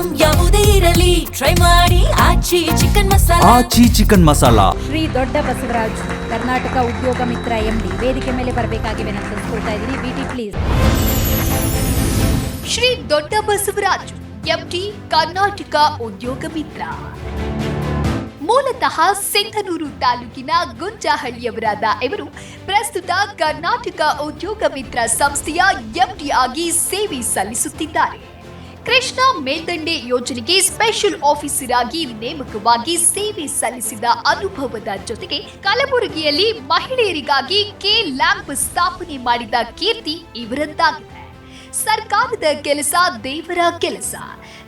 Item ಯಾವುದೇ ಇರಲಿ. Try ಮಾಡಿ. ಆಚಿ ಚಿಕನ್ ಮಸಾಲ. ಆಚಿ ಚಿಕನ್ ಮಸಾಲಾ. ಶ್ರೀ ದೊಡ್ಡ ಬಸವರಾಜ್ ಕರ್ನಾಟಕ ಉದ್ಯೋಗ ಮಿತ್ರ ಎಂಡಿ ವೇದಿಕೆ ಮೇಲೆ ಬರಬೇಕಾಗಿವೆ. ನಾನು ತಿಳ್ಕೊಳ್ತಾ ಇದ್ದೀನಿ. ಬಿಟಿ ಪ್ಲೀಸ್ ಶ್ರೀ ದೊಡ್ಡ ಬಸವರಾಜ್ ಎಂಟಿ ಕರ್ನಾಟಕ ಉದ್ಯೋಗ ಮಿತ್ರ. ಮೂಲತಃ ಸಿಂಧನೂರು ತಾಲೂಕಿನ ಗುಂಜಹಳ್ಳಿಯವರಾದ ಇವರು ಪ್ರಸ್ತುತ ಕರ್ನಾಟಕ ಉದ್ಯೋಗ ಮಿತ್ರ ಸಂಸ್ಥೆಯ ಎಂಡಿ ಆಗಿ ಸೇವೆ ಸಲ್ಲಿಸುತ್ತಿದ್ದಾರೆ. ಕೃಷ್ಣ ಮೇಲ್ದಂಡೆ ಯೋಜನೆಗೆ ಸ್ಪೆಷಲ್ ಆಫೀಸರ್ ಆಗಿ ನೇಮಕವಾಗಿ ಸೇವೆ ಸಲ್ಲಿಸಿದ ಅನುಭವದ ಜೊತೆಗೆ ಕಲಬುರಗಿಯಲ್ಲಿ ಮಹಿಳೆಯರಿಗಾಗಿ ಕೆ ಲ್ಯಾಂಪ್ ಸ್ಥಾಪನೆ ಮಾಡಿದ ಕೀರ್ತಿ ಇವರದ್ದಾಗಿದೆ. ಸರ್ಕಾರದ ಕೆಲಸ ದೇವರ ಕೆಲಸ.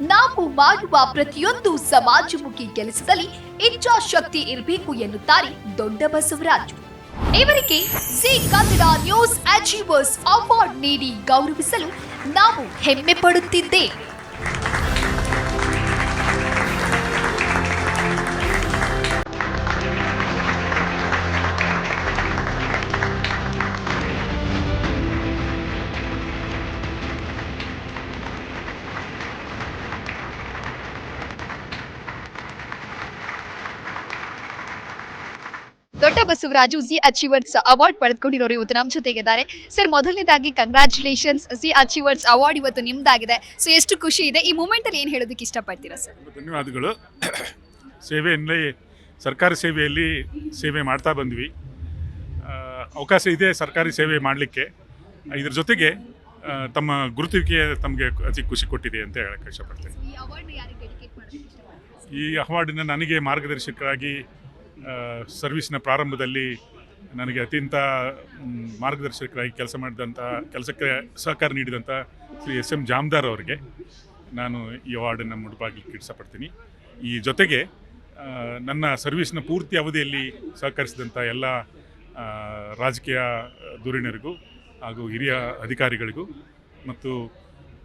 ನಾವು ಮಾಡುವ ಪ್ರತಿಯೊಂದು ಸಮಾಜಮುಖಿ ಕೆಲಸದಲ್ಲಿ ಇಚ್ಛಾಶಕ್ತಿ ಇರಬೇಕು ಎನ್ನುತ್ತಾರೆ ದೊಡ್ಡ ಬಸವರಾಜು. ಇವರಿಗೆ Zee Kannada news achievers award ನೀಡಿ ಗೌರವಿಸಲು ನಾವು ಹೆಮ್ಮೆ ಪಡುತ್ತಿದ್ದೇವೆ. Dodda Basavaraju G achievers award ಪಡೆದುಕೊಂಡಿರೋರು ಇವತ್ತು ನಮ್ಮ ಜೊತೆಗಿದ್ದಾರೆ. ಸರ್ ಮೊದಲನೇದಾಗಿ ಕಂಗ್ರಾಚುಲೇಷನ್ಸ್ ಜಿ ಅಚೀವರ್ಸ್ ಅವಾರ್ಡ್ ಇವತ್ತು ನಿಮ್ದಾಗಿದೆ. ಸೊ ಎಷ್ಟು ಖುಷಿ ಇದೆ. ಈ ಮೂಮೆಂಟ್ ಅಲ್ಲಿ ಏನ್ ಹೇಳೋದಕ್ಕೆ ಇಷ್ಟಪಡ್ತೀರಾ ಸರ್? ಧನ್ಯವಾದಗಳು. ಸೇವೆಯಲ್ಲಿ ಸರ್ಕಾರಿ ಸೇವೆಯಲ್ಲಿ ಸೇವೆ ಮಾಡ್ತಾ ಬಂದ್ವಿ. ಅವಕಾಶ ಇದೆ ಸರ್ಕಾರಿ ಸೇವೆ ಮಾಡಲಿಕ್ಕೆ. ಇದ್ರ ಜೊತೆಗೆ ತಮ್ಮ ಗುರುತಿಗೆ ತಮಗೆ ಅತಿ ಖುಷಿ ಕೊಟ್ಟಿದೆ ಅಂತ ಹೇಳಕ್ಕೆ ಇಷ್ಟಪಡ್ತೇನೆ. ಈ ಅವಾರ್ಡ್ ಯಾರಿಗೆ ಡೆಡಿಕೇಟ್ ಮಾಡೋದಕ್ಕೆ ಇಷ್ಟಪಡ್ತೀರಾ ಈ ಅವಾರ್ಡಿನ ನನಗೆ ಮಾರ್ಗದರ್ಶಕರಾಗಿ ಸರ್ವಿಸ್ನ ಪ್ರಾರಂಭದಲ್ಲಿ ನನಗೆ ಅತ್ಯಂತ ಮಾರ್ಗದರ್ಶಕರಾಗಿ ಕೆಲಸ ಮಾಡಿದಂಥ ಕೆಲಸಕ್ಕೆ ಸಹಕಾರ ನೀಡಿದಂಥ ಶ್ರೀ ಎಸ್ ಎಂ ಜಾಮ್ದಾರ್ ಅವರಿಗೆ ನಾನು ಈ ಅವಾರ್ಡನ್ನು ಮುಡುಪಾಗಲಿಕ್ಕೆ ಇಷ್ಟಪಡ್ತೀನಿ ಈ ಜೊತೆಗೆ ನನ್ನ ಸರ್ವಿಸ್ನ ಪೂರ್ತಿ ಅವಧಿಯಲ್ಲಿ ಸಹಕರಿಸಿದಂಥ ಎಲ್ಲ ರಾಜಕೀಯ ಧುರೀಣರಿಗೂ ಹಾಗೂ ಹಿರಿಯ ಅಧಿಕಾರಿಗಳಿಗೂ ಮತ್ತು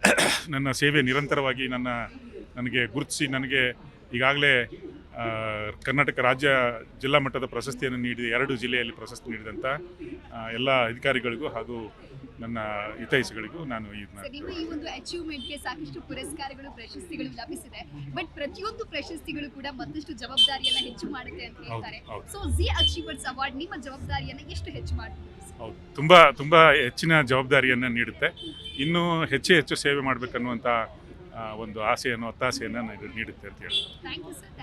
ನನ್ನ ಸೇವೆ ನಿರಂತರವಾಗಿ ನನ್ನ, ನನಗೆ ಗುರುತಿಸಿ, ನನಗೆ ಈಗಾಗಲೇ ಕರ್ನಾಟಕ ರಾಜ್ಯ ಜಿಲ್ಲಾ ಮಟ್ಟದ ಪ್ರಶಸ್ತಿಯನ್ನು ನೀಡಿದ ಎರಡು ಜಿಲ್ಲೆಯಲ್ಲಿ ಪ್ರಶಸ್ತಿ ನೀಡಿದಂಥ ಎಲ್ಲ ಅಧಿಕಾರಿಗಳಿಗೂ ಹಾಗೂ ನನ್ನ ಹಿತೈಷಿಗಳಿಗೂ ನಾನು ಈ ಒಂದು ಅಚೀವ್ಮೆಂಟ್ಗೆ ಸಾಕಷ್ಟು ಪುರಸ್ಕಾರಗಳು ಪ್ರಶಸ್ತಿಗಳು ಲಭಿಸಿದೆ. ಬಟ್ ಪ್ರತಿಯೊಂದು ಪ್ರಶಸ್ತಿಗಳು ಕೂಡ ಮತ್ತಷ್ಟು ಜವಾಬ್ದಾರಿಯನ್ನು ಹೆಚ್ಚು ಮಾಡುತ್ತೆ ಅಂತ ಹೇಳ್ತಾರೆ. ಸೊ ಜಿ ಅಚೀವರ್ಸ್ ಅವಾರ್ಡ್ ನಿಮ್ಮ ಜವಾಬ್ದಾರಿಯನ್ನು ಎಷ್ಟು ಹೆಚ್ಚು ಮಾಡುತ್ತೆ ಹೌದು. ತುಂಬ ತುಂಬ ಹೆಚ್ಚಿನ ಜವಾಬ್ದಾರಿಯನ್ನು ನೀಡುತ್ತೆ. ಇನ್ನೂ ಹೆಚ್ಚು ಹೆಚ್ಚು ಸೇವೆ ಮಾಡಬೇಕನ್ನುವಂಥ ಒಂದು ಆಸೆಯನ್ನು ಒತ್ತಾಸೆಯನ್ನು ನೀಡುತ್ತೆ ಅಂತ ಹೇಳಿ ಥ್ಯಾಂಕ್ ಯು ಸರ್